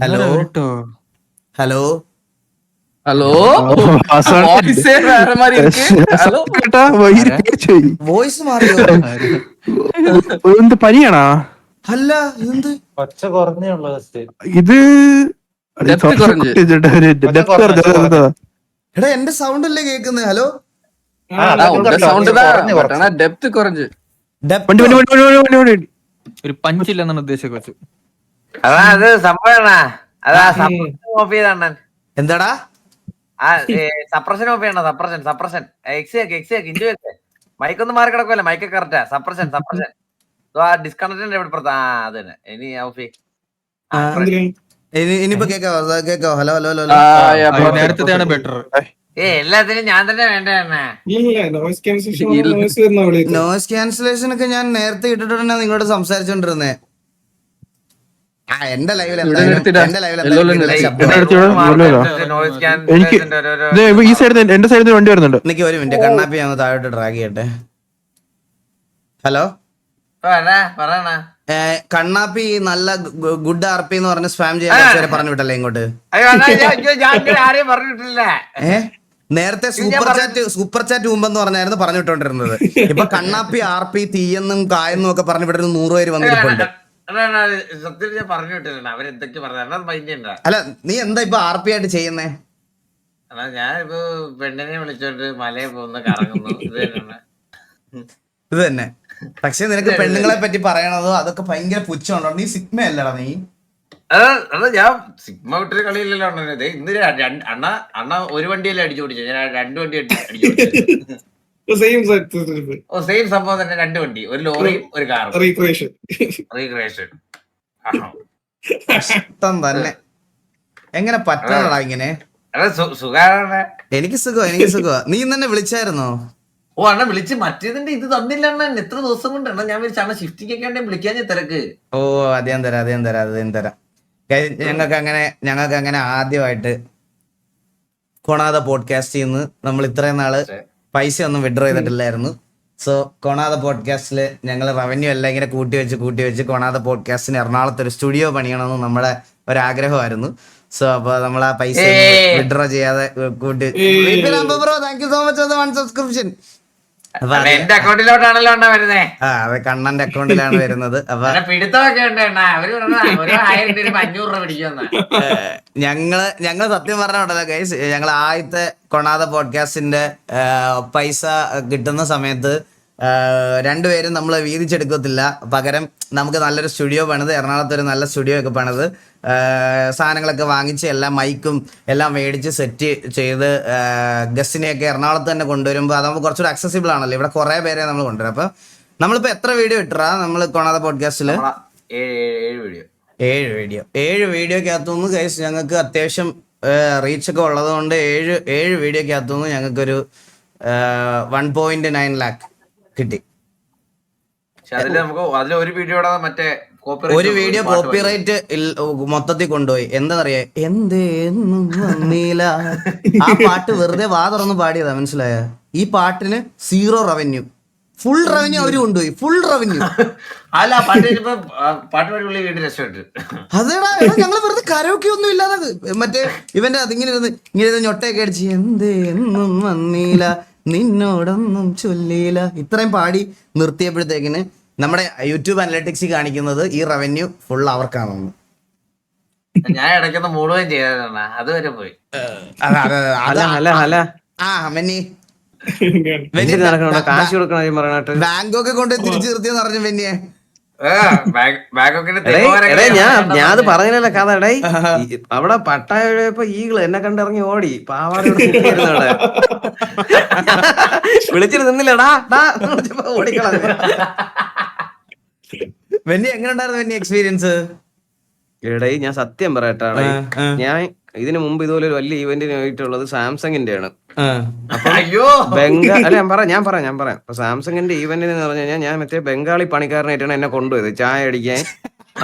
Hello? Hello? Hello? Voice മാറിയോ? എന്ത് പനിയാണാ? അല്ല എന്ത് ഒച്ച കുറഞ്ഞേ ഇത് എടാ എന്റെ സൗണ്ട് അല്ലേ കേക്കുന്നത് ഹലോ? സൗണ്ട് ഡെപ്ത് കുറഞ്ഞ്. ഒരു പഞ്ചില്ലെന്നാണ് ഉദ്ദേശിച്ചു അതാ അത് സംഭവമാണ് അതാ ഓഫ് ചെയ്താണ് എന്താടാ? ആ സപ്രഷൻ ഓഫ് ചെയ്യണം സപ്രഷൻ സപ്രഷൻ. എക്സ് വെക്ക് എക്സ് വെക്ക് ഇഞ്ചു വെക്ക്. ഒന്ന് മാറി കിടക്കുമല്ലോ മൈക്ക് കറക്റ്റാ സപ്രഷൻ സപ്രഷൻ. ആ ഡിസ്കണക്റ്റിന്റെ എവിടെ പുറത്ത് ആ അത് തന്നെ. ഇനി ഓഫ് ചെയ്യ്. ഇനി ഇനിയിപ്പോ കേക്കാവോ? കേക്കാവോ? ഹലോ ഹലോ ഹലോ നേരത്തെയാണ് ബെറ്റർ ഏ എല്ലാത്തിനും ഞാൻ തന്നെ വേണ്ടേ അണ്ണാ. നോയിസ് ക്യാൻസലേഷൻ ഒക്കെ ഞാൻ നേരത്തെ ഇട്ടിട്ടുണ്ടെന്നാ നിങ്ങളോട് സംസാരിച്ചോണ്ടിരുന്നേ. എന്റെ ലൈവിൽ. എന്റെ ലൈവിൽ ഈ സൈഡിൽ എന്റെ സൈഡിൽ വണ്ടി വരുന്നുണ്ട്. എനിക്ക് ഒരു മിനിറ്റ് കണ്ണാപ്പി ഞങ്ങൾ താഴോട്ട് ഡ്രാഗ് ചെയ്യട്ടെ. ഹലോ കണ്ണാപ്പി നല്ല ഗുഡ് ആർ പി എന്ന് പറഞ്ഞ സ്പാം ചെയ്യാൻ പറഞ്ഞു വിട്ടല്ലേ ഇങ്ങോട്ട്? അയ്യോ അണ്ണാ, ഞാൻ- ഞാൻ ആരെയും പറഞ്ഞിട്ടില്ല. നേരത്തെ സൂപ്പർ ചാറ്റ് സൂപ്പർ ചാറ്റ് മുമ്പെന്ന് പറഞ്ഞായിരുന്നു പറഞ്ഞു വിട്ടോണ്ടിരുന്നത് ഇപ്പൊ കണ്ണാപ്പി ആർ പി തീയെന്നും കായെന്നും ഒക്കെ പറഞ്ഞു വിട്ടിരുന്ന നൂറ് പേര് വന്നിരിപ്പുണ്ട് അണ്ണാ, അണ്ണാ, സത്യത്തിൽ ഞാൻ പറഞ്ഞു വിട്ടില്ല അവരെന്തൊക്കെ പറഞ്ഞു? അണ്ണാ മൈൻഡ് ഉണ്ടാ അല്ല നീ എന്താ ഇപ്പൊ ആർ പി ആയിട്ട് ചെയ്യുന്നേ? അണ്ണാ ഞാനിപ്പോ പെണ്ണിനെ വിളിച്ചോണ്ട് പോകുന്ന കറങ്ങുന്നു. ഇത് തന്നെ. പക്ഷെ നിനക്ക് പെണ്ണുങ്ങളെ പറ്റി പറയണതോ അതൊക്കെ ഭയങ്കര പുച്ഛമുണ്ടോ? നീ സിഗ്മ അല്ലടാ നീ. അതാ ഞാൻ സിഗ്മ വിട്ടൊരു കളിയില്ലല്ലോ അണ്ണനെ ഇന്ന് അണ്ണ അണ്ണ ഒരു വണ്ടിയല്ലേ അടിച്ചു പിടിച്ചത് ഞാൻ രണ്ട് വണ്ടി അടി- അടിച്ചു പിടിച്ചത് ഓ സെയിം സംഭവം തന്നെ രണ്ട് വണ്ടി ഒരു ലോറിയും ഒരു കാറും റീക്രിയേഷൻ ഇഷ്ടം തന്നെ. എങ്ങനെ പറ്റണടാ ഇങ്ങനെ? എനിക്ക് സുഖം എനിക്ക് സുഖം നീ ഇന്ന് തന്നെ വിളിച്ചായിരുന്നോ? ഓ അണ്ണ വിളിച്ച് മറ്റേതിന്റെ ഇത് തന്നില്ല അണ്ണൻ എത്ര ദിവസം കൊണ്ട് അണ്ണ ഞാൻ വിളിച്ച അണ്ണ ഒക്കെ ആണെങ്കിൽ വിളിക്കാൻ ഞാൻ തിരക്ക്. ഓ അതേം തരാം അതേം തരാം അതേം തരാം. ഞങ്ങൾക്ക് അങ്ങനെ ഞങ്ങൾക്ക് അങ്ങനെ ആദ്യമായിട്ട് കൊണാത പോഡ്കാസ്റ്റ് ചെയ്യുന്നു നമ്മൾ ഇത്രയും നാൾ പൈസ ഒന്നും വിഡ്രോ ചെയ്തിട്ടില്ലായിരുന്നു. സോ കൊണാത പോഡ്കാസ്റ്റിൽ ഞങ്ങൾ റവന്യൂ എല്ലാം ഇങ്ങനെ കൂട്ടി വെച്ച് കൂട്ടി വെച്ച് കൊണാത പോഡ്കാസ്റ്റിന് എറണാകുളത്ത് ഒരു സ്റ്റുഡിയോ പണിയണമെന്ന് നമ്മുടെ ഒരാഗ്രഹമായിരുന്നു. സോ അപ്പൊ നമ്മൾ ആ പൈസ വിഡ്രോ ചെയ്യാതെ കൂട്ടി bro thank you so much for one subscription എന്റെ അക്കൗണ്ടിലോട്ടാണല്ലോ അണ്ണ വരുന്നേ. ആ അത് കണ്ണന്റെ അക്കൗണ്ടിലാണ് വരുന്നത്. അപ്പൊ പിടുത്തമൊക്കെ ഉണ്ട് അണ്ണ. അവർ പറഞ്ഞ അഞ്ഞൂറ് രൂപ പിടിക്കുന്ന ഞങ്ങൾ ഞങ്ങൾ സത്യം പറഞ്ഞോണ്ടല്ലോ ഗൈസ് ഞങ്ങൾ ആദ്യത്തെ കൊണാത പോഡ്കാസ്റ്റിന്റെ പൈസ കിട്ടുന്ന സമയത്ത് രണ്ടുപേരും നമ്മൾ വീതിച്ചെടുക്കത്തില്ല. പകരം നമുക്ക് നല്ലൊരു സ്റ്റുഡിയോ പണിത് എറണാകുളത്ത് ഒരു നല്ല സ്റ്റുഡിയോ ഒക്കെ പണിത് സാധനങ്ങളൊക്കെ വാങ്ങിച്ച് എല്ലാം മൈക്കും എല്ലാം മേടിച്ച് സെറ്റ് ചെയ്ത് ഗസ്റ്റിനെയൊക്കെ എറണാകുളത്ത് തന്നെ കൊണ്ടുവരുമ്പോൾ അതാകുമ്പോൾ കുറച്ചുകൂടി അക്സസിബിൾ ആണല്ലോ. ഇവിടെ കുറേ പേരെ നമ്മൾ കൊണ്ടുവരും. അപ്പം നമ്മളിപ്പോൾ എത്ര വീഡിയോ ഇട്ടാ നമ്മൾ കൊണാത പോഡ്കാസ്റ്റിൽ ഏഴ് വീഡിയോ ഏഴ് വീഡിയോ ഏഴ് വീഡിയോക്കകത്തുനിന്ന് കൈസ് ഞങ്ങൾക്ക് അത്യാവശ്യം റീച്ച് ഒക്കെ ഉള്ളത് കൊണ്ട് ഏഴ് ഏഴ് വീഡിയോക്കകത്തുനിന്ന് ഞങ്ങൾക്കൊരു വൺ പോയിന്റ് നയൻ ലാക്ക് കിട്ടി. ഒരു വീഡിയോ. കോപ്പിറൈറ്റ് മൊത്തത്തിൽ കൊണ്ടുപോയി. എന്താണെന്നറിയാ എന്തേന്നും വന്നീല ആ പാട്ട് വെറുതെ വാ തുറന്ന് പാടിയതാ മനസ്സിലായ? ഈ പാട്ടിന് സീറോ റവന്യൂ ഫുൾ റവന്യൂ അവർ കൊണ്ടുപോയി. ഫുൾ റവന്യൂ അല്ല അതേടാ ഞങ്ങൾ വെറുതെ കരോക്കി ഒന്നും ഇല്ലാതെ മറ്റേ ഇവന്റെ അതിങ്ങനെ ഇരുന്ന് ഇങ്ങനെ ഞൊട്ടയൊക്കെ അടിച്ച് എന്തേ എന്നും വന്നീല നിന്നോടൊന്നും ചൊല്ലിയില്ല. ഇത്രയും പാടി നിർത്തിയപ്പോഴത്തേക്കിന് നമ്മുടെ യൂട്യൂബ് അനലറ്റിക്സ് കാണിക്കുന്നത് ഈ റവന്യൂ ഫുൾ അവർക്കാണെന്ന്. ഞാൻ ഇടയ്ക്കൊന്ന് മുഴുവൻ ചെയ്തതാണ് അതുവരെ പോയി. ആ ബാങ്കൊക്കെ കൊണ്ട് തിരിച്ചു നിർത്തിയെന്ന് പറഞ്ഞു വെന്നിയെ ഞാൻ ഞാൻ അത് പറഞ്ഞില്ലല്ലോ കഥ എടേ അവിടെ പട്ടായപ്പോ ഈകൾ എന്നെ കണ്ടിറങ്ങി ഓടി. പാവാട വിളിച്ചിട്ട് നിന്നില്ലടാ ഓടിക്കളഞ്ഞു. വെന്നി എങ്ങനെ ഉണ്ടായിരുന്നു വെന്നി എക്സ്പീരിയൻസ് എടേ ഞാൻ സത്യം പറയട്ടാണ് ഞാൻ ഇതിനു മുമ്പ് ഇതുപോലെ ഒരു വലിയ ഇവന്റിന് പോയിട്ടുള്ളത് സാംസങ്ങിന്റെ ആണ് അയ്യോ. ബംഗാ അല്ല ഞാൻ പറയാം ഞാൻ പറയാം ഞാൻ പറയാം. ഇപ്പൊ സാംസങ്ങിന്റെ ഈവന്റിന് എന്ന് പറഞ്ഞു കഴിഞ്ഞാൽ ഞാൻ മറ്റേ ബംഗാളി പണിക്കാരനായിട്ടാണ് എന്നെ കൊണ്ടുപോയത്. ചായ അടിക്കാൻ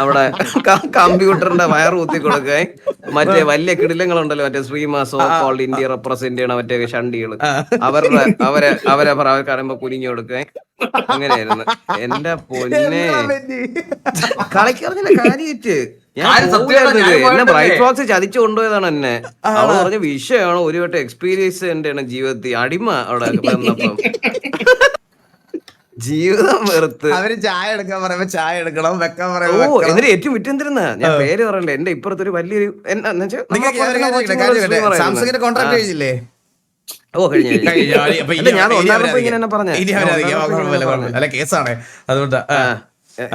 അവിടെ കമ്പ്യൂട്ടറിന്റെ വയർ ഊത്തി കൊടുക്കാൻ മറ്റേ വലിയ കിടിലങ്ങളുണ്ടല്ലോ മറ്റേ ശ്രീമാസോ കോൾ ഇന്ത്യ റെപ്രസെന്റ് ചെയ്യണ മറ്റേ ഷണ്ടികൾ. അവരുടെ അവരെ അവരെ പറ അവർക്ക് അറിയുമ്പോ കുനിഞ്ഞു കൊടുക്കാൻ. അങ്ങനെയായിരുന്നു. എന്റെ പൊന്നെ. കളിക്കറിഞ്ഞില്ല കാര്യറ്റ് എന്നെ ബ്രൈറ്റ് ബോക്സ് ചതിച്ചു കൊണ്ടുപോയതാണ് എന്നെ. അവൾ പറഞ്ഞ വിഷയമാണ്? ഒരു വട്ടം എക്സ്പീരിയൻസ് എന്റെയാണ് ജീവിതത്തിൽ അടിമ അവിടെ വന്നപ്പം. ജീവിതം വെറുത്ത്. അവർ ചായ എടുക്കാൻ പറയുമ്പോ ചായ എടുക്കണം വെക്കാൻ ഓ പറയുമ്പോ വെക്കണം. എന്നിട്ട് ഏറ്റവും വിറ്റെന്തിരുന്ന ഞാൻ പേര് പറയണ്ട? എന്റെ ഇപ്പുറത്തൊരു വലിയൊരു. സാംസങ്ങിന്റെ കോൺട്രാക്ട്. കഴിഞ്ഞില്ലേ ഓ കഴിഞ്ഞു ഞാൻ ഇനി ഇങ്ങനെ തന്നെ പറഞ്ഞേ. അല്ല കേസാണ്. അതുകൊണ്ടാ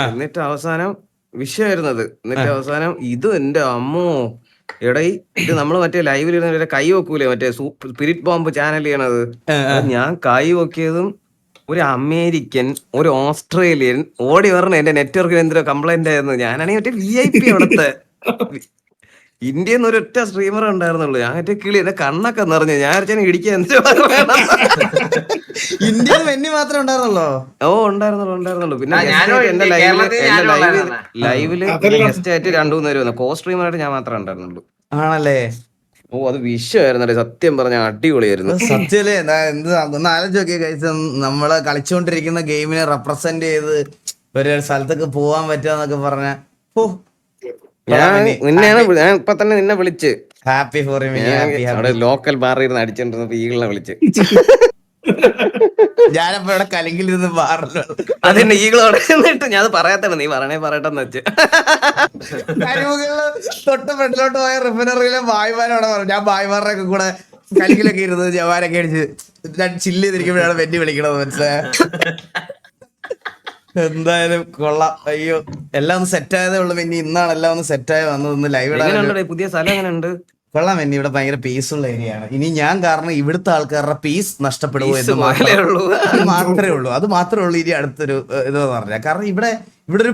എന്നിട്ട് അവസാനം വിഷയമായിരുന്നത് എന്നിട്ട് അവസാനം ഇത് എന്റെ അമ്മോ. എടൈ ഇത് നമ്മൾ മറ്റേ ലൈവിൽ ഇരുന്ന് കൈ വെക്കൂലേ? മറ്റേ സ്പിരിറ്റ് ബോംബ് ചാനൽ ചെയ്യണത്. അത് ഞാൻ കൈ വെക്കിയതും ഒരു അമേരിക്കൻ ഒരു ഓസ്ട്രേലിയൻ ഓടി വരണേ എന്റെ നെറ്റ്വർക്കിന് എന്തൊരു കംപ്ലൈന്റ് ആയിരുന്നു. ഞാനാണെങ്കിൽ മറ്റേ വി ഐ പി അവിടുത്തെ. ഇന്ത്യയിൽ നിന്ന് ഒരൊറ്റ സ്ട്രീമർ ഉണ്ടായിരുന്നുള്ളൂ. ഞാൻ മറ്റേ കിളി എന്റെ കണ്ണൊക്കെ നിറഞ്ഞു. ഞാൻ അച്ഛനെ ഇടിക്കാൻ? ഇന്ത്യയിൽ വെന്നി മാത്രമേ ഉണ്ടായിരുന്നുള്ളോ? ഓ ഉണ്ടായിരുന്നുള്ളൂ ഉണ്ടായിരുന്നുള്ളൂ. പിന്നെ എന്റെ ലൈവിൽ എന്റെ ലൈവിൽ ലൈവിൽ ഗസ്റ്റ് ആയിട്ട് രണ്ടു മൂന്ന് പേര് വന്നു. കോ സ്ട്രീമറായിട്ട് ഞാൻ മാത്രമേ ഉണ്ടായിരുന്നുള്ളൂ. ആണല്ലേ? ഓ അത് വിഷയമായിരുന്നു സത്യം പറഞ്ഞ അടിപൊളിയായിരുന്നു. സത്യല്ലേ. എന്താ എന്ത് ഒന്ന് ആലോചിച്ച് നോക്കിയ കഴിച്ച നമ്മൾ കളിച്ചുകൊണ്ടിരിക്കുന്ന ഗെയിമിനെ റെപ്രസെന്റ് ചെയ്ത് ഒരു സ്ഥലത്തൊക്കെ പോവാൻ പറ്റുക എന്നൊക്കെ പറഞ്ഞ ഓ നിന്നെയാണ് ഇപ്പൊ തന്നെ നിന്നെ വിളിച്ച്. ഹാപ്പി ഫോർ ഞാൻ അവിടെ ലോക്കൽ ബാറിൽ ഇരുന്ന് അടിച്ചോണ്ടിരുന്നപ്പോ ഈകളെ വിളിച്ച്. ഞാനപ്പോ ഇവിടെ കലിങ്കിലിരുന്ന് മാറല്ലോ അതെന്നെ ഈകളോടെ എന്നിട്ട് ഞാൻ അത് നീ പറയണേ പറയട്ടെന്ന് വെച്ച്. തൊട്ട് ഫ്രണ്ടിലോട്ട് പോയ റിഫിനറിയിലെ ബായ്മാരോടെ പറഞ്ഞു. ഞാൻ ബായ്മാരുടെ ഒക്കെ കൂടെ കലങ്കിലൊക്കെ ഇരുന്ന് ജവാനൊക്കെ അടിച്ച് ചില്ല് ചെയ്തിരിക്കുമ്പോഴാണ് വെന്നി വിളിക്കണത് മനസ്സിലായ? എന്തായാലും കൊള്ളാം. അയ്യോ എല്ലാം ഒന്ന് സെറ്റ് ആയതേ ഉള്ളു പിന്നെ ഇന്നാണ് എല്ലാം ഒന്ന് സെറ്റ് ആയി വന്നത്. ഒന്ന് ലൈവ് ഇടാൻ പുതിയ സ്ഥലം എങ്ങനെയുണ്ട്? കൊള്ളാം എന്നെ ഇവിടെ ഭയങ്കര പീസ്ഫുൾ ഏരിയ ആണ്. ഇനി ഞാൻ കാരണം ഇവിടുത്തെ ആൾക്കാരുടെ പീസ് നഷ്ടപ്പെടുമോ എന്ന് മാത്രമേ ഉള്ളൂ. അത് മാത്രമേ ഉള്ളൂ. അത് മാത്രമേ ഉള്ളൂ ഇനി അടുത്തൊരു ഇത് പറഞ്ഞ കാരണം ഇവിടെ ഇവിടെ ഒരു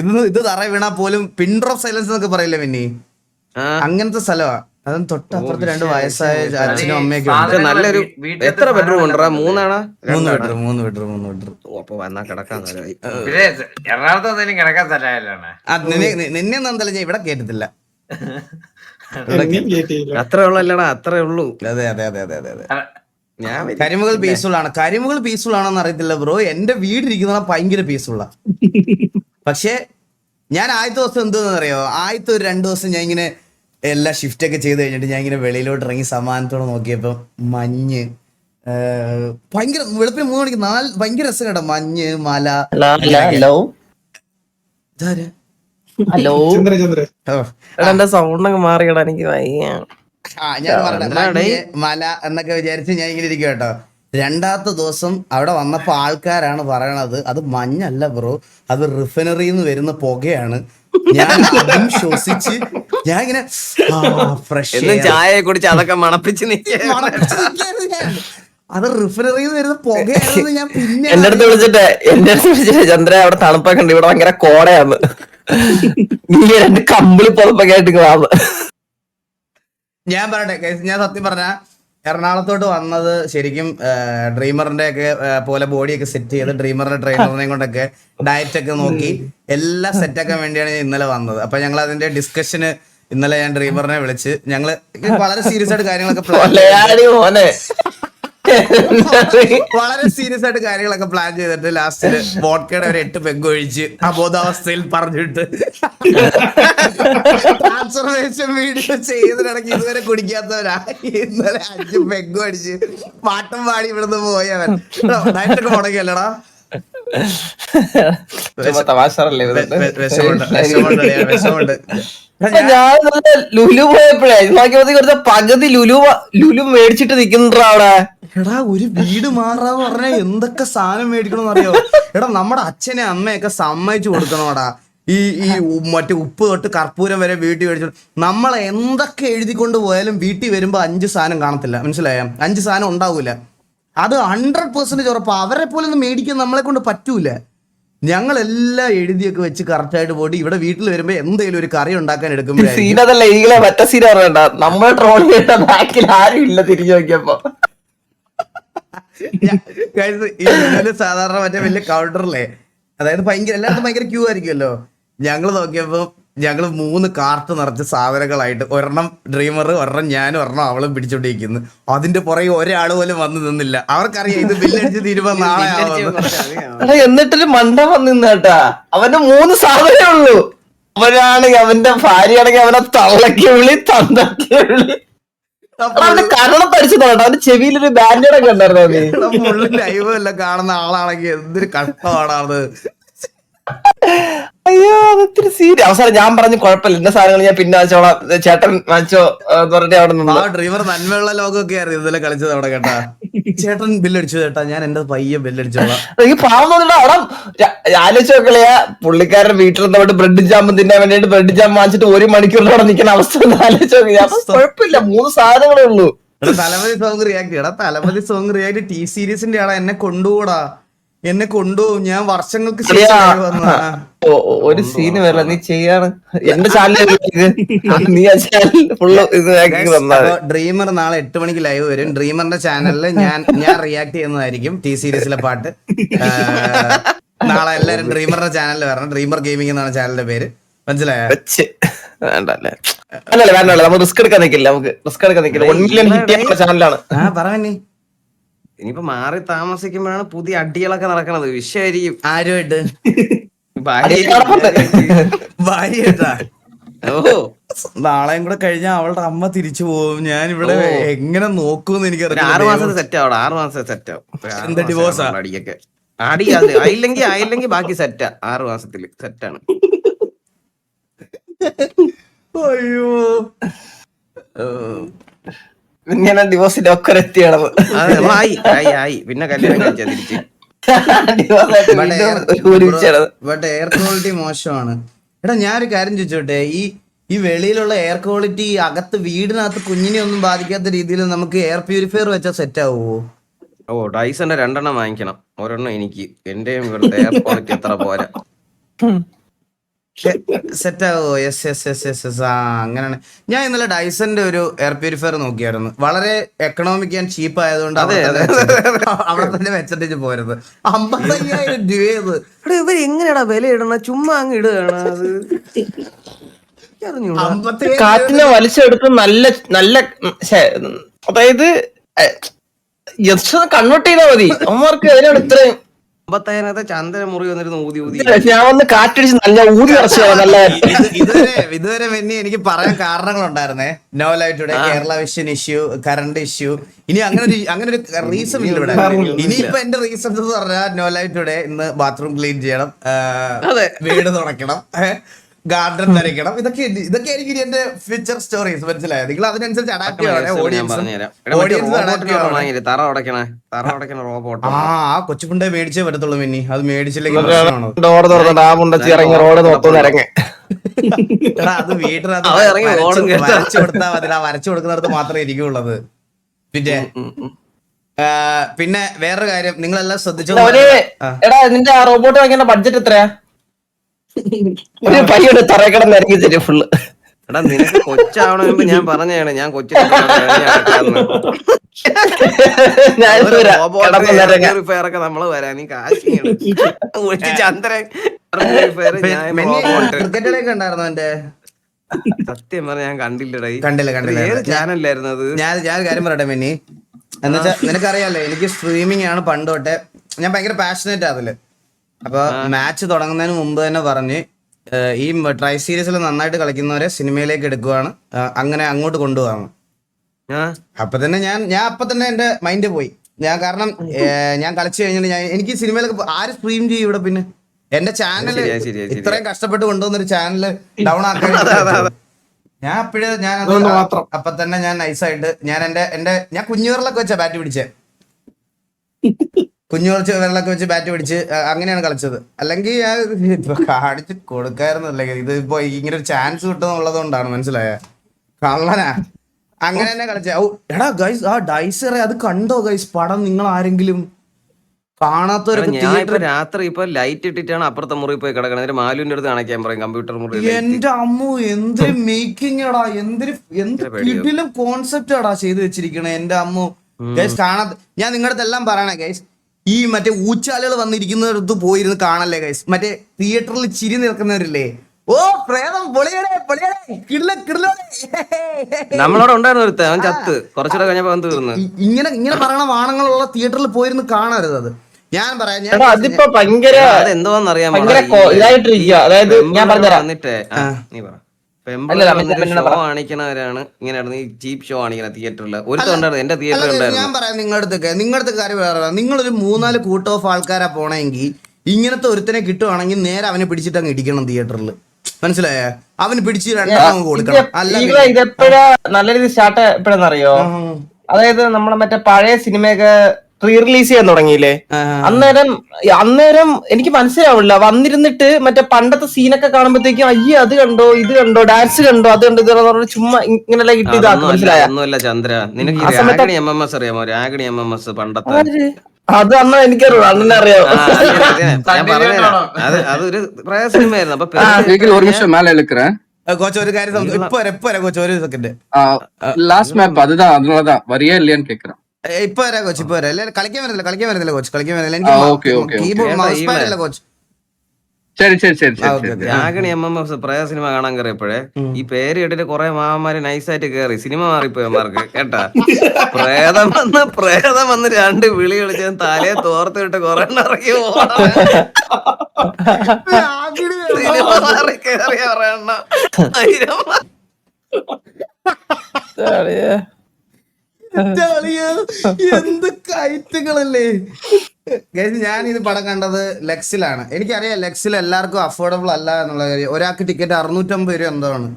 ഇത് ഇത് തറ വീണാ പോലും പിൻഡ്രോപ്പ് ഓഫ് സൈലൻസ് എന്നൊക്കെ പറയില്ലേ പിന്നെ അങ്ങനത്തെ സ്ഥലമാ. അതും തൊട്ടപ്പുറത്ത് രണ്ട് വയസ്സായ അച്ഛനും അമ്മയൊക്കെ ഉണ്ട്. പക്ഷെ നല്ലൊരു എത്ര ബെഡ്റൂം ഉണ്ടാ. മൂന്നാണോ? മൂന്ന് ബെഡ്റൂം മൂന്ന് ബെഡ്റൂം മൂന്ന് ബെഡ്റൂം. അപ്പൊ വന്നാ കിടക്കാൻ സ്ഥലമായി പിന്നെ എറണാകുളത്ത് എന്തെങ്കിലും കിടക്കാൻ നിന്നെ ഒന്നും എന്തായാലും ഞാൻ ഇവിടെ കേട്ടത്തില്ല അത്രേ ഉള്ളല്ലടാ അത്രേ ഉള്ളൂ. അതെ അതെ അതെ അതെ അതെ അതെ. ഞാൻ വരും. കരിമുകൾ പീസ്ഫുൾ ആണ് കരിമുകൾ പീസ്ഫുൾ ആണെന്ന് അറിയത്തില്ല ബ്രോ. എന്റെ വീടിരിക്കുന്ന ഭയങ്കര പീസ്ഫുള്ള. പക്ഷേ ഞാൻ ആദ്യത്തെ ദിവസം എന്തെന്ന് അറിയോ ആദ്യത്തെ ഒരു രണ്ടു ദിവസം ഞാൻ ഇങ്ങനെ എല്ലാ ഷിഫ്റ്റൊക്കെ ചെയ്ത് കഴിഞ്ഞിട്ട് ഞാൻ ഇങ്ങനെ വെളിയിലോട്ട് ഇറങ്ങി സമാനത്തോടെ നോക്കിയപ്പോൾ മഞ്ഞ് ഭയങ്കര വെളുപ്പിന് മൂന്ന് മണിക്ക് നാല് ഭയങ്കര രസം കേട്ടോ. മഞ്ഞ് മല. ഹലോ? ഹലോ എന്റെ സൗണ്ട് അങ്ങ് മാറിയടാ എനിക്ക് വയ്യ. ഞാൻ പറഞ്ഞ മഞ്ഞ് മല എന്നൊക്കെ വിചാരിച്ച് ഞാൻ ഇങ്ങനെ ഇരിക്കും കേട്ടോ. രണ്ടാമത്തെ ദിവസം അവിടെ വന്നപ്പോ ആൾക്കാരാണ് പറയണത് അത് മഞ്ഞല്ല ബ്രോ അത് റിഫൈനറിയിൽ നിന്ന് വരുന്ന പുകയാണ്. ഞാൻ ശ്വസിച്ച് ഞാൻ ഇങ്ങനെ ഫ്രഷ് ചായ കുടിച്ച് അതൊക്കെ മണപ്പിച്ച് അത് റിഫിനറിയിൽ നിന്ന് വരുന്ന പുകയാണെന്ന് ഞാൻ പിന്നെ എന്റെ അടുത്ത് വിളിച്ചിട്ട് എന്റെ അടുത്ത് വിളിച്ചിട്ട് ചന്ദ്ര അവിടെ തണുപ്പൊക്കെ ഉണ്ട് ഇവിടെ ഭയങ്കര കോടയാന്ന്. നീ രണ്ട് കമ്പിളി പുറപ്പൊക്കെ ആയിട്ട് വാന്ന് ഞാൻ പറയട്ടെ ഞാൻ സത്യം പറഞ്ഞ എറണാകുളത്തോട്ട് വന്നത് ശരിക്കും ഡ്രീമറിന്റെ ഒക്കെ പോലെ ബോഡിയൊക്കെ സെറ്റ് ചെയ്ത് ഡ്രീമറിന്റെ ട്രെയിനറിനെയും കൊണ്ടൊക്കെ ഡയറ്റ് ഒക്കെ നോക്കി എല്ലാം സെറ്റ് ആക്കാൻ വേണ്ടിയാണ് ഇന്നലെ വന്നത്. അപ്പൊ ഞങ്ങൾ അതിന്റെ ഡിസ്കഷന് ഇന്നലെ ഞാൻ ഡ്രീമറിനെ വിളിച്ച് ഞങ്ങൾ വളരെ സീരിയസ് ആയിട്ട് കാര്യങ്ങളൊക്കെ വളരെ സീരിയസ് ആയിട്ട് കാര്യങ്ങളൊക്കെ പ്ലാൻ ചെയ്തിട്ട് ലാസ്റ്റിൽ വോഡ്കയുടെ ഒരു എട്ട് പെഗ് ഒഴിച്ച് അബോധാവസ്ഥയിൽ പറഞ്ഞിട്ട് ട്രാൻസ്ഫർമേഷൻ വീഡിയോ ചെയ്തിടക്ക് ഇതുവരെ കുടിക്കാത്തവരാ. ഇന്നലെ അഞ്ച് പെഗ് അടിച്ച് പാട്ടും പാടി ഇവിടുന്ന് പോയവൻ ഡയറ്റൊക്കെ മുടങ്ങിയല്ലടാ ഞാൻ- ലുലു പോയപ്പോഴേ നോക്കിയപ്പോ കുറച്ച് പകുതി ലുലു ലുലു മേടിച്ചിട്ട് നിക്കുന്നുണ്ടാ അവിടെ? എടാ ഒരു വീട് മാറാ പറഞ്ഞ എന്തൊക്കെ സാധനം മേടിക്കണം അറിയോ? എടാ നമ്മുടെ അച്ഛനെ അമ്മയൊക്കെ സമ്മതിച്ചു കൊടുക്കണോടാ. ഈ ഈ മറ്റേ ഉപ്പ് തൊട്ട് കർപ്പൂരം വരെ വീട്ടിൽ മേടിച്ചു നമ്മൾ എന്തൊക്കെ എഴുതിക്കൊണ്ട് പോയാലും വീട്ടിൽ വരുമ്പോ അഞ്ച് സാധനം കാണത്തില്ല. മനസ്സിലായ? അഞ്ച് സാധനം ഉണ്ടാവൂല. അത് ഹൺഡ്രഡ് പെർസെന്റേജ് ഉറപ്പാണ് അവരെ പോലെ ഒന്നും മേടിക്കാൻ നമ്മളെ കൊണ്ട് പറ്റൂല. ഞങ്ങളെല്ലാം എഴുതിയൊക്കെ വെച്ച് കറക്റ്റായിട്ട് പോയിട്ട് ഇവിടെ വീട്ടിൽ വരുമ്പോ എന്തെങ്കിലും ഒരു കറി ഉണ്ടാക്കാൻ എടുക്കുമ്പോൾ സീൻ അതല്ല ഈകളെ മറ്റേ സീൻ പറയണ്ട നമ്മൾ ട്രോൾ ബാക്കിൽ ആരും ഇല്ല തിരിഞ്ഞു നോക്കിയപ്പോ. സാധാരണ മറ്റേ വലിയ കൗണ്ടറിലെ അതായത് ഭയങ്കര എല്ലായിടത്തും ഭയങ്കര ക്യൂ ആയിരിക്കുമല്ലോ. ഞങ്ങൾ നോക്കിയപ്പോ ഞങ്ങൾ മൂന്ന് കാർട്ട് നിറച്ച സാധനങ്ങളായിട്ട് ഒരെണ്ണം ഡ്രീമർ ഒരെണ്ണം ഞാനും ഒരെണ്ണം അവളും പിടിച്ചോണ്ടിരിക്കുന്നു. അതിന്റെ പുറകെ ഒരാൾ പോലും വന്നു നിന്നില്ല. അവർക്കറിയാം ഇത് ബില്ലടിച്ച് തീരുമ്പോ നാളെ എന്നിട്ടൊരു മണ്ട വന്നിന്ന് അവന്റെ മൂന്ന് സാധനമേ ഉള്ളൂ. അവനാണെങ്കിൽ അവന്റെ ഭാര്യയാണെങ്കിൽ അവനെ തള്ളക്കി വിളി തന്നെ വിളി. അവന്റെ കരണം പഠിച്ചതോ അവന്റെ ചെവിയിലൊരു ബാൻഡേഡൊക്കെ ഉണ്ടായിരുന്നു ലൈവ് എല്ലാം കാണുന്ന ആളാണെങ്കിൽ എന്തൊരു കഷ്ടമാണത് അയ്യോ അതൊത്തിരി സീരി അവസാനം ഞാൻ പറഞ്ഞു കുഴപ്പമില്ല. എന്റെ സാധനങ്ങൾ ഞാൻ പിന്നെ വാങ്ങിച്ചോളാം. ചേട്ടൻ വാങ്ങിച്ചോ എന്ന് പറഞ്ഞിട്ട് അവിടെ ആ നിന്നു ഡ്രൈവർ നന്മയുള്ള ലോകമൊക്കെ ആയിരുന്നു ഇന്നലെ കളിച്ചത് അവിടെ കേട്ടാ. ചേട്ടൻ ബില്ലടിച്ചു ചേട്ടാ ഞാൻ എന്റെ പയ്യെ ബില്ലടിച്ചോളാം. ഈ പാവം തോന്നിട്ട് അവിടെ ആലോചിച്ച് നോക്കളയാ പുള്ളിക്കാരൻ വീട്ടിൽ നിന്നോട്ട് ബ്രെഡ് ജാമ്പ് തിന്നാൻ വേണ്ടിയിട്ട് ബ്രെഡ് ജാമ്പ് വാങ്ങിച്ചിട്ട് ഒരു മണിക്കൂറിൽ അവിടെ നിൽക്കുന്ന അവസ്ഥ ഒന്ന് ആലോചിച്ച് നോക്കിയാ കുഴപ്പമില്ല. മൂന്ന് സാധനങ്ങളേ ഉള്ളൂ. തലമതി സോങ് റിയാക്ട് ചെയ്യടാ തലമതി സോങ് റിയാക്ട് ടി സീരീസിന്റെ ആടാ എന്നെ കൊണ്ടുപോടാ. എന്നെ കൊണ്ടുപോകും ഞാൻ വർഷങ്ങൾക്ക് ഒരു സീന് വരില്ല നീ ചെയ്യാണ്. എന്റെ ഡ്രീമർ നാളെ എട്ട് മണിക്ക് ലൈവ് വരും. ഡ്രീമറിന്റെ ചാനലിൽ ഞാൻ ഞാൻ റിയാക്ട് ചെയ്യുന്നതായിരിക്കും ടി സീരീസിലെ പാട്ട്. നാളെ എല്ലാരും ഡ്രീമറിന്റെ ചാനലിൽ വരണം. ഡ്രീമർ ഗെയിമിംഗ് എന്നാണ് ചാനലിന്റെ പേര്. മനസ്സിലായോ? വെച്ച്. വേണ്ടല്ലേ. അല്ലല്ല വേണ്ടല്ലേ. നമുക്ക് റിസ്ക് എടുക്കാൻ നിൽക്കില്ല നമുക്ക് റിസ്ക് എടുക്കാൻ നിൽക്കില്ല വൺ മില്യൺ ഹിറ്റ് ചാനലാണ് ആ പറഞ്ഞേ ഇനിയിപ്പോ മാറി താമസിക്കുമ്പോഴാണ് പുതിയ അടികളൊക്കെ നടക്കണത്. വിഷയായിരിക്കും ആരുമായിട്ട്? ഭാര്യ- ഭാര്യട്ടാ ഓ. നാളെയും കൂടെ കഴിഞ്ഞാൽ അവളുടെ അമ്മ തിരിച്ചു പോകും. ഞാൻ ഇവിടെ എങ്ങനെ നോക്കൂന്ന് എനിക്ക് ആറ് മാസത്തെ സെറ്റ് ആവണം ആറ് മാസത്തെ സെറ്റ് ആവും. ഡിവോഴ്സ് ആണ് അടിയൊക്കെ. അടി ആയില്ലെങ്കിൽ ആയില്ലെങ്കിൽ ബാക്കി സെറ്റാ ആറ് മാസത്തിൽ സെറ്റാണ് അയ്യോ. ഇങ്ങനെ ഡിവോഴ്സിന്റെ ഒക്കെ എത്തിയാണത് ആയി ആയി ആയി. പിന്നെ കല്യാണം കഴിച്ചാ തിരിച്ച്. ബട്ട് എയർ ക്വാളിറ്റി മോശമാണ്. എടാ ഞാനൊരു കാര്യം ചോദിച്ചോട്ടെ? ഈ ഈ വെളിയിലുള്ള എയർ ക്വാളിറ്റി അകത്ത് വീടിനകത്ത് കുഞ്ഞിനെ ഒന്നും ബാധിക്കാത്ത രീതിയിൽ നമുക്ക് എയർ പ്യൂരിഫയർ വെച്ചാൽ സെറ്റ് ആവുമോ ഓ ഡൈസന്റെ രണ്ടെണ്ണം വാങ്ങിക്കണം. ഒരെണ്ണം എനിക്ക്. എന്റെയും ഇവിടുത്തെ എയർ ക്വാളിറ്റി എത്ര പോരാ. സെറ്റ് ആവോ yes yes yes yes yes ആ അങ്ങനെയാണ്. ഞാൻ ഇന്നലെ ഡൈസന്റെ ഒരു എയർ പ്യൂരിഫയർ നോക്കിയായിരുന്നു. വളരെ എക്കണോമിക് ആൻഡ് ചീപ്പ് ആയതുകൊണ്ട് അവിടെ തന്നെ വെച്ചിട്ട് പോരുന്നത് അമ്പത്തയ്യായിരം രൂപയത് എടാ ഇവർ എങ്ങനെയാടാ വില ഇടണ? ചുമ്മാ അങ്ങ് ഇടുകയാണ് അത്. കാറ്റിനെ വലിച്ചെടുത്ത് നല്ല നല്ല അതായത് ജസ്റ്റ് കൺവേർട്ട് ചെയ്താൽ മതി. അമ്മമാർക്ക് അതിനാണ് ഇത്രയും. അമ്പത്തയ്യായിരത്തെ ചന്ദ്ര മുറി വന്നിരുന്നു ഊതി ഊതി. ഞാൻ വന്ന് കാറ്റടിച്ച് നല്ല ഊതി നല്ല ഇത് ഇതുവരെ ഇതുവരെ പിന്നെ എനിക്ക് പറയാൻ കാരണങ്ങളുണ്ടായിരുന്നേ. No life today Kerala vision issue current issue ഇനി അങ്ങനെ ഒരു അങ്ങനെ ഒരു റീസൺ ഇല്ല. ഇവിടെ ഇനിയിപ്പോ എന്റെ റീസൺ എന്ന് പറഞ്ഞാൽ നോ ലൈഫ് ടുഡേ ഇന്ന് ബാത്റൂം ക്ലീൻ ചെയ്യണം. വീട് തുടയ്ക്കണം. ഗാർഡൻ വരയ്ക്കണം. ഇതൊക്കെ ഇതൊക്കെ എനിക്ക് ഇനി എന്റെ ഫ്യൂച്ചർ സ്റ്റോറീസ് മനസ്സിലായത് നിങ്ങൾ അതിനനുസരിച്ച് അഡാപ്റ്റ് ഓഡിയൻസ് ഓഡിയൻസ്? തറ ഉടക്കണേ തറ ഉടക്കണ റോബോട്ട് ആ ആ കൊച്ചുപുണ്ടെ മേടിച്ചേ പറ്റത്തുള്ളൂ മിന്നി. അത് മേടിച്ചില്ലെങ്കിൽ ഡോർ തുറന്നിട്ട് ആ മുണ്ടച്ച് ഇറങ്ങി റോഡ് നോക്കുന്നു ഇറങ്ങി. എടാ, അത് വീട്ടിനകത്ത് വരച്ച് കൊടുത്താൽ മതി. ആ വരച്ചു കൊടുക്കുന്നിടത്ത് മാത്രമേ ഇരിക്കുള്ളത് പിന്നെ പിന്നെ വേറൊരു കാര്യം. നിങ്ങളെല്ലാം ശ്രദ്ധിച്ചു എടാ നിന്റെ ആ റോബോട്ട് വാങ്ങിക്കുന്ന ബഡ്ജറ്റ് എത്രയാ? ഒരു പയ്യോട് തറയിൽ കിടന്ന് ഇറങ്ങി തരും ഫുള്ള് എടാ നിനക്ക് കൊച്ചാവണ മുമ്പ് ഞാൻ പറഞ്ഞാണ് ഞാൻ കൊച്ചു. പ്യൂരിഫയർ നമ്മൾ വരാം. നീ കാശ്. ചന്ദ്രൻ പ്യൂരിഫയർ ഞാൻ റോബോട്ട് ക്രിക്കറ്റ് ഉണ്ടായിരുന്നു എന്റെ സത്യം പറഞ്ഞ ഞാൻ കണ്ടില്ലടാ. കണ്ടില്ല കണ്ടില്ല ഏത് ചാനലായിരുന്നു അത് ഞാൻ ഞാൻ കാര്യം പറയട്ടെ മെന്നി? എന്നുവെച്ചാ നിനക്കറിയാലോ എനിക്ക് സ്ട്രീമിംഗ് ആണ് പണ്ട് തൊട്ടേ ഞാൻ ഭയങ്കര പാഷനേറ്റ് അതിൽ. അപ്പൊ മാച്ച് തുടങ്ങുന്നതിന് മുമ്പ് തന്നെ പറഞ്ഞ് ഈ ട്രൈ സീരീസിൽ നന്നായിട്ട് കളിക്കുന്നവരെ സിനിമയിലേക്ക് എടുക്കുവാണ്. അങ്ങനെ അങ്ങോട്ട് കൊണ്ടുപോകാണ് അപ്പൊ തന്നെ ഞാൻ ഞാൻ അപ്പൊ തന്നെ എന്റെ മൈൻഡ് പോയി. ഞാൻ കാരണം ഞാൻ കളിച്ചു കഴിഞ്ഞിട്ട് ഞാൻ എനിക്ക് സിനിമയിലേക്ക് ആര് സ്ട്രീം ചെയ്യും ഇവിടെ പിന്നെ? എന്റെ ചാനൽ. ഇത്രയും കഷ്ടപ്പെട്ട് കൊണ്ടുവന്നൊരു ചാനൽ ഡൗൺ ആക്കാൻ ഞാൻ അപ്പോഴേ ഞാൻ അപ്പൊ തന്നെ ഞാൻ നൈസായിട്ട് ഞാൻ എന്റെ എന്റെ ഞാൻ കുഞ്ഞുവിരലൊക്കെ വെച്ചാ ബാറ്റ് പിടിച്ചേ. കുഞ്ഞു കുറച്ച് വെള്ളമൊക്കെ വെച്ച് ബാറ്റ് പിടിച്ച് അങ്ങനെയാണ് കളിച്ചത്. അല്ലെങ്കിൽ കാണിച്ച് കൊടുക്കായിരുന്നു അല്ലെങ്കിൽ ഇത് ഇപ്പൊ ഇങ്ങനെ ഒരു ചാൻസ് കിട്ടുന്നുള്ളത് കൊണ്ടാണ് മനസ്സിലായ? കള്ളനാ. അങ്ങനെ തന്നെ കളിച്ച. ഓ എടാ ഗൈസ് ആ ഡൈസറെ അത് കണ്ടോ ഗൈസ് പടം നിങ്ങൾ ആരെങ്കിലും കാണാത്തവരൊക്കെ രാത്രി ഇപ്പൊ ലൈറ്റ് ഇട്ടിട്ടാണ് അപ്പുറത്തെ മുറി പോയി കിടക്കണത് എന്നിട്ട് മാലുവിന്റെ അടുത്ത് കാണിക്കാൻ പറയും കമ്പ്യൂട്ടർ മുറി എന്റെ അമ്മു എന്തൊരു മേക്കിംഗ് എടാ. എന്തൊരു എന്ത്. കിടിലും കോൺസെപ്റ്റ് എടാ ചെയ്തു വെച്ചിരിക്കണേ എന്റെ അമ്മു. ഗൈസ് കാണാത്ത ഞാൻ നിങ്ങളുടെ എല്ലാം പറയണേ ഗൈസ് ഈ മറ്റേ ഊച്ചാലുകൾ വന്നിരിക്കുന്നിടത്ത് പോയിരുന്ന് കാണല്ലേ കൈസ് മറ്റേ തിയേറ്ററിൽ ചിരി നിൽക്കുന്നവരില്ലേ? ഓ പ്രേതം പൊളിയടേ പൊളിയടേ കിടില കിടിലോടെ നമ്മളവിടെ ഉണ്ടായിരുന്നു ഒരുത്ത അവൻ ചത്ത്. കുറച്ചുകൂടെ കഴിഞ്ഞപ്പോ അവൻ തീർന്ന്. ഇങ്ങനെ ഇങ്ങനെ പറയണ വാണങ്ങളുള്ള തിയേറ്ററിൽ പോയിരുന്ന് കാണരുത് അത്. ഞാൻ പറയാം എടാ ഞാൻ അതിപ്പോ ഭയങ്കര അത് എന്തുവാന്നറിയാമോ ഭയങ്കര കൊ- ഇതായിട്ടിരിക്കുക അതായത് ഞാൻ പറഞ്ഞുതരാം. വന്നിട്ടേ? നീ പറ. കാണിക്കണവരാണ്. ഇങ്ങനെയാണ് ഈ ചീപ്പ് ഷോ കാണിക്കണ തിയേറ്ററിൽ ഒരു ഉണ്ടായിരുന്നു എന്റെ തിയേറ്ററിൽ ഉണ്ടായിരുന്നു. ഞാൻ പറയാം നിങ്ങളുടെ നിങ്ങളടുത്ത് കാര്യം പറയാം. നിങ്ങളൊരു മൂന്നാൽ കൂട്ട് ഓഫ് ആൾക്കാരാ പോണെങ്കിൽ ഇങ്ങനത്തെ ഒരുത്തനെ കിട്ടുവാണെങ്കിൽ നേരെ അവനെ പിടിച്ചിട്ട് അങ്ങ് ഇടിക്കണം തിയേറ്ററിൽ മനസ്സിലായ? അവന് പിടിച്ച് രണ്ടാമത് കൊടുക്കണം. അല്ല ഇതെപ്പോഴാ നല്ല രീതി സ്റ്റാർട്ട് എപ്പോഴെന്നറിയോ? അതായത് നമ്മളെ മറ്റേ പഴയ സിനിമയൊക്കെ റീ റിലീസ് ചെയ്യാൻ തുടങ്ങിയില്ലേ ആ. അന്നേരം അന്നേരം എനിക്ക് മനസ്സിലാവില്ല വന്നിരുന്നിട്ട് മറ്റേ പണ്ടത്തെ സീനൊക്കെ കാണുമ്പോഴത്തേക്കും അയ്യേ അത് കണ്ടോ ഇത് കണ്ടോ ഡാൻസ് കണ്ടോ അത് കണ്ടോ ഇത് കണ്ടോ എന്ന് പറഞ്ഞ് ചുമ്മാ ഇങ്ങനെല്ലാം കിട്ടി ഇതാക്കും അതൊന്നുമല്ല മനസ്സിലായ ഒന്നുമല്ല ചന്ദ്ര നിനക്ക് ആ ഈ സമയത്ത് രാഗിണി എം എം എസ് അറിയാമോ രാഗിണി എം എം എസ് പണ്ടത്തെ അത് അന്ന് എനിക്കറിയാം അണ്ണനെ അറിയാം ആ, അതിനെ- അതിനെ ഞാൻ സണ്ണിയുടെ പറഞ്ഞുതരാം. ആണോ? അത് അതൊരു പ്രയ സിനിമയായിരുന്നു അപ്പൊ வெஹிக்கிள் ஒரு நிமிஷம் மேல இழுக்கிறேன் കോച്ച് ഒരു കാര്യം സംസാ- ഇപ്പൊ വരാം ഇപ്പൊ വരാം കോച്ച് ഒരു സെക്കൻഡ് லாஸ்ட் மேப் அதுதான் அதனாலதான் வரியா இல்லையான்னு கேக்குறேன் ഇപ്പൊ വരാ കോച്ച് ഇപ്പൊ വരാ. കളിക്കാൻ വരുന്നില്ല കളിക്കാൻ വരുന്നില്ല കോച്ച് കളിക്കാൻ വരുന്നില്ല എനിക്ക് കീബോർഡ് കോച്ച്. ശരി ശരി ശരി എം എം എഫ് പ്രയ സിനിമ കാണാൻ കയറിയപ്പോഴേ ഈ പേര് കേട്ടിട്ട് കുറെ മാമന്മാര് നൈസായിട്ട് കയറി സിനിമ മാറിപ്പോയമാർക്ക് കേട്ടാ? പ്രേതം വന്ന് പ്രേതം വന്ന് രണ്ട് വിളി കളിച്ച തലയെ തോർത്തിട്ട് കൊറേ ഇറങ്ങി സിനിമ മാറി കയറിയ ഒരെണ്ണം. എന്ത് കയറ്റുകളല്ലേ? ഞാൻ ഇത് പടം കണ്ടത് ലെക്സിലാണ്. എനിക്കറിയാം ലെക്സിൽ എല്ലാവർക്കും അഫോർഡബിൾ അല്ല എന്നുള്ള കാര്യം. ഒരാൾക്ക് ടിക്കറ്റ് അറുന്നൂറ്റമ്പത് രൂപ എന്തോ ആണ്.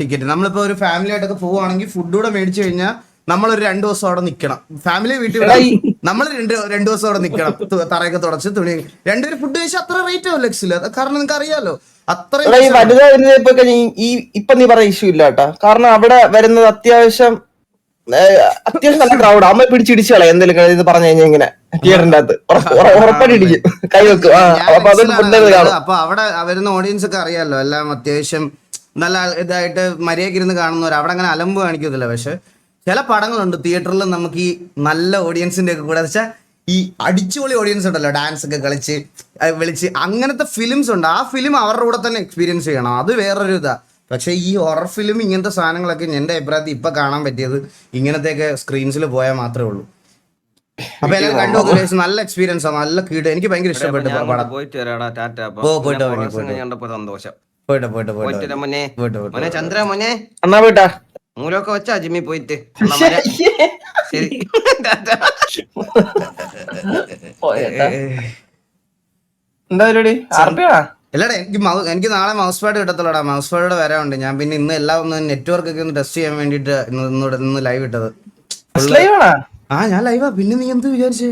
ടിക്കറ്റ് നമ്മളിപ്പോ ഒരു ഫാമിലി ആയിട്ടൊക്കെ പോവുകയാണെങ്കിൽ ഫുഡ് കൂടെ മേടിച്ചു കഴിഞ്ഞാൽ നമ്മളൊരു രണ്ടു ദിവസം അവിടെ നിൽക്കണം ഫാമിലി വീട്ടിൽ നമ്മൾ രണ്ട് രണ്ടു ദിവസം അവിടെ നിൽക്കണം തറയൊക്കെ തുടച്ച് തുണി. രണ്ടുപേരും ഫുഡ് കഴിച്ചാൽ അത്ര റേറ്റ് ആവും ലെക്സിൽ കാരണം നിങ്ങൾക്ക് അറിയാലോ അത്ര ഈ വനിതാ വരുന്നത് ഇപ്പൊ നീ പറയ ഇഷ്യൂ ഇല്ല കേട്ടാ. കാരണം അവിടെ വരുന്നത് അത്യാവശ്യം അത്യാവശ്യം നല്ല ക്രൗഡ് അമ്മ പിടിച്ചിടിച്ചു കളയാം എന്തെങ്കിലും ഇത് പറഞ്ഞു കഴിഞ്ഞാൽ ഇങ്ങനെ തിയേറ്ററിന്റെ അകത്ത്. ഉറപ്പ്- ഉറ- ഉറപ്പായിട്ട് ഇടിക്കും കൈ വെക്കും. അപ്പൊ അതൊരു ലെക്സിലാണ് കാണും. അപ്പൊ അവിടെ വരുന്ന ഓഡിയൻസ് ഒക്കെ അറിയാലോ എല്ലാം അത്യാവശ്യം നല്ല ഇതായിട്ട് മര്യാദയ്ക്ക് ഇരുന്ന് കാണുന്നവർ അവിടെ അങ്ങനെ അലമ്പ് കാണിക്കത്തില്ല പക്ഷെ ചില പടങ്ങളുണ്ട് തിയേറ്ററിൽ നമുക്ക് ഈ നല്ല ഓഡിയൻസിന്റെ ഒക്കെ കൂടെ. വെച്ചാൽ ഈ അടിച്ചുപൊളി ഓഡിയൻസ് ഉണ്ടല്ലോ ഡാൻസ് ഒക്കെ കളിച്ച് വിളിച്ച് അങ്ങനത്തെ ഫിലിംസ് ഉണ്ട്. ആ ഫിലിം അവരുടെ കൂടെ തന്നെ എക്സ്പീരിയൻസ് ചെയ്യണം. അത് വേറൊരു ഇതാ. പക്ഷെ ഈ ഹൊറർ ഫിലിം ഇങ്ങനത്തെ സാധനങ്ങളൊക്കെ എന്റെ അഭിപ്രായത്തിൽ ഇപ്പൊ കാണാൻ പറ്റിയത് ഇങ്ങനത്തെയൊക്കെ സ്ക്രീൻസിൽ പോയാൽ മാത്രമേ ഉള്ളൂ. അപ്പൊ എല്ലാം കണ്ടു നോക്ക് നല്ല എക്സ്പീരിയൻസ് ആണ് നല്ല കീട്. എനിക്ക് ഭയങ്കര ഇഷ്ടപ്പെട്ടു പോയിട്ട് സന്തോഷം. പോയിട്ട് പോയിട്ട് പോയിട്ട് മോനെ. മോനെ ചന്ദ്ര മോനെ. അണ്ണാ പോയിട്ടാ. മൂലൊക്കെ വെച്ചാ ജിമ്മി പോയിട്ട്. ശരി. എന്താ പരിപാടി? ആർപ്പിയാ അല്ലടാ എനിക്ക് മൗ- എനിക്ക് നാളെ മൗസ് പാഡ് കിട്ടത്തുള്ളടാ. മൗസ് പാഡ് വരാനുണ്ട് ഞാൻ പിന്നെ ഇന്ന് എല്ലാം ഒന്ന് നെറ്റ്വർക്ക് ഒക്കെ ഒന്ന് ടെസ്റ്റ് ചെയ്യാൻ വേണ്ടിട്ട് ഇന്ന് ലൈവ് ഇട്ടത്. ആ ഞാൻ ലൈവാ പിന്നെ നീ എന്ത് വിചാരിച്ചേ?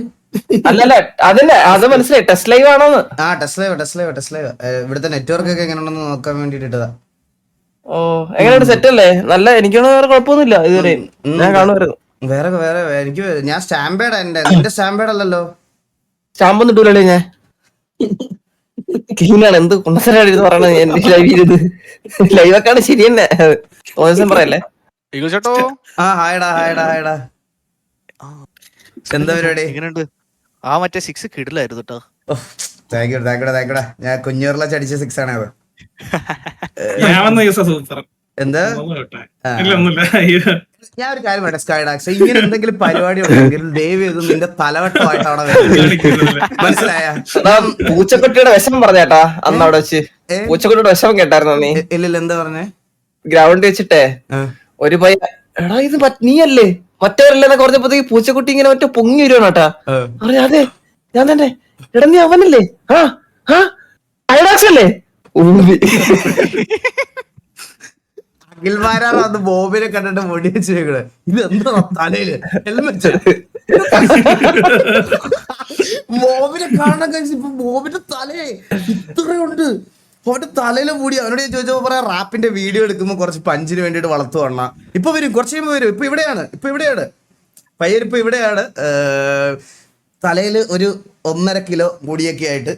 അല്ലല്ല അതല്ല അത് മനസ്സിലായി. ടെസ്റ്റ് ലൈവ് ആണോന്ന്. ആ test live test live test live ഇവിടുത്തെ നെറ്റ്വർക്ക് ഒക്കെ എങ്ങനെ ഉണ്ടെന്ന് നോക്കാൻ വേണ്ടിട്ട് ഇട്ടതാ. ഓ എങ്ങനെയുണ്ട്? സെറ്റ് അല്ലേ? നല്ല എനിക്കാണ് വേറെ കുഴപ്പമൊന്നുമില്ല ഇതുവരെ. ഞാൻ കാണുമായിരുന്നു. വേറെ വേറെ എനിക്ക് ഞാൻ സ്റ്റാമ്പേഡ് എന്റെ നിന്റെ സ്റ്റാമ്പേഡ് അല്ലല്ലോ. സ്റ്റാമ്പൊന്നും ഇട്ടൂലേ ഞാൻ? ക്ലീനാണ് എന്ത് കുണ്ടസനാണ് ഇത് പറയണത് ഞാൻ ലൈവ് ചെയ്തത് ലൈവൊക്കെ ആണ് ശരി തന്നെ ദിവസം പറയല്ലേ ചേട്ടോ ആ ഹായടാ ഹായടാ ഹായടാ എന്താ പരിപാടി എങ്ങനെയുണ്ട് ആ മറ്റേ സിക്സ് കിടിലായിരുന്നു കേട്ടോ thank you thank you thank you ഞാൻ കുഞ്ഞൂറിലെ ചടിച്ച സിക്സ് ആണ് അത് ഞാൻ വന്ന സൂപ്പർ എന്താ. ഇല്ല ഞാൻ ഒരു കാര്യം പറയാം സ്കൈ ഡാക്സ് ഇങ്ങനെ എന്തെങ്കിലും പരിപാടി ഉണ്ടെങ്കിൽ ദയവ് ചെയ്ത് നിന്റെ തലവട്ടമായിട്ട് അവിടെ മനസ്സിലായ? പൂച്ചക്കുട്ടിയുടെ വിഷമം പറഞ്ഞേട്ടാ അന്ന് അവിടെ വെച്ച്. പൂച്ചക്കുട്ടിയുടെ വിഷമം കേട്ടായിരുന്നു നീ? ഇല്ലില്ല എന്താ പറഞ്ഞേ? ഗ്രൗണ്ട് വെച്ചിട്ടേ ഒരു പയ്യ എടാ ഇത് നീയല്ലേ? മറ്റവരല്ലെന്നൊക്കെ പറഞ്ഞപ്പോഴത്തേക്ക് പൂച്ചക്കുട്ടി ഇങ്ങനെ മറ്റേ പൊങ്ങി വരുവാണ് കേട്ടാ. അതെ. ഞാൻ തന്നെ. എടാ നീ അവനല്ലേ? ആ ആ. അയഡാക്സ് അല്ലേ. അഖിൽമാരാർ അന്ന് ബോബിനെ കണ്ടിട്ട് മുടി വെച്ചേക്കണ് ഇത് എന്താ തലയിൽ? ഹെൽമെറ്റ് ബോബിനെ കാണാൻ കഴിച്ചു ഇപ്പൊ ബോബിന്റെ തലയെ ഇത്രയുണ്ട്. അവന്റെ തലയിലെ മുടി. അവനോട് ഞാൻ ചോദിച്ചപ്പോ പറയാ റാപ്പിന്റെ വീഡിയോ എടുക്കുമ്പോ കുറച്ച് പഞ്ചിന് വേണ്ടിട്ട് വളർത്തു വണ്ണ ഇപ്പൊ വരും കുറച്ച് കഴിയുമ്പോ വരും. ഇപ്പൊ ഇവിടെയാണ് ഇപ്പൊ ഇവിടെയാണ്. പയ്യനിപ്പോ ഇവിടെയാണ്. തലയിൽ തലയിൽ ഒരു ഒന്നര കിലോ മുടിയൊക്കെ ആയിട്ട്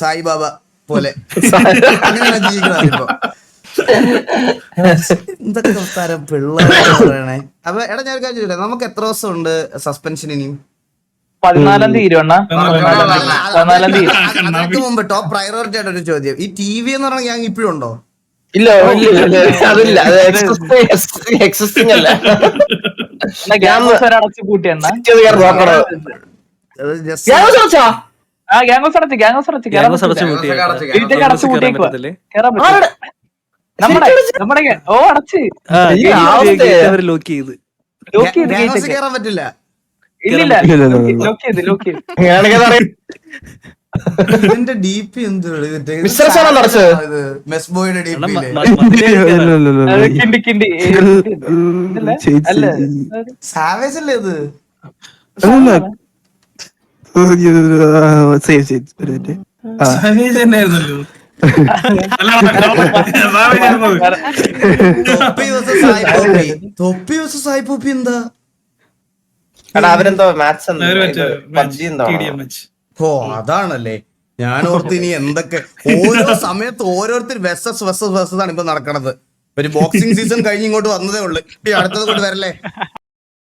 സായിബാബ പോലെ അങ്ങനെയാണ് ജീവിക്കുന്നത് ഇപ്പൊ. എന്തൊക്കെ തരം പിള്ളേരാണ് പറയണേ. അപ്പൊ എടാ ഞാൻ കാര്യം നമുക്ക് എത്ര ദിവസം ഉണ്ട് സസ്പെൻഷൻ ഇനിയും? പതിനാലാം തീയതി പതിനാലാം തീയതി. അതിനു മുമ്പ് ടോപ്പ് പ്രയോറിറ്റി ആയിട്ട് ഒരു ചോദ്യം. ഈ ടി വി എന്ന് പറഞ്ഞാൽ ഞാൻ ഇപ്പോഴും ഉണ്ടോ? ഇല്ല അതില്ല. അത് എക്സിസ്റ്റിംഗ് അല്ല. അടച്ചു? ആ ഗ്യാങ്സ് അടച്ച് ഗ്യാങ്സ് അടച്ച്. കേറാൻ ഗ്യാങ്സ് അടച്ച് പറ്റില്ല. നമ്മുടെ നമ്മുടെ gang- ഓ അടച്ച്. ലോക്ക് ചെയ്ത്. ലോക്ക് ചെയ്ത് Gang കേറാൻ പറ്റില്ല. ഇല്ലില്ല. ലോക്ക് ചെയ്ത് ലോക്ക് ചെയ്ത്. ഇതിന്റെ ഡി പി ഡി പി. കിണ്ടി കിണ്ടി. അല്ല. സാവേജ് അല്ലേ. ഇത്? സേവ് ചെയ്ത് തൊപ്പി സായി പോപ്പി എന്താ അവരെന്തോ. ഓ അതാണല്ലേ. ഞാൻ ഓർത്ത് ഇനി എന്തൊക്കെ ഓരോ സമയത്ത് ഓരോരുത്തർ വെസസ് വെസസ് വെസസ് ആണ് ഇപ്പൊ നടക്കണത്. ഒരു ബോക്സിംഗ് സീസൺ കഴിഞ്ഞ് ഇങ്ങോട്ട് വന്നതേ ഉള്ളു. അടുത്തത് കൊണ്ട് വരല്ലേ?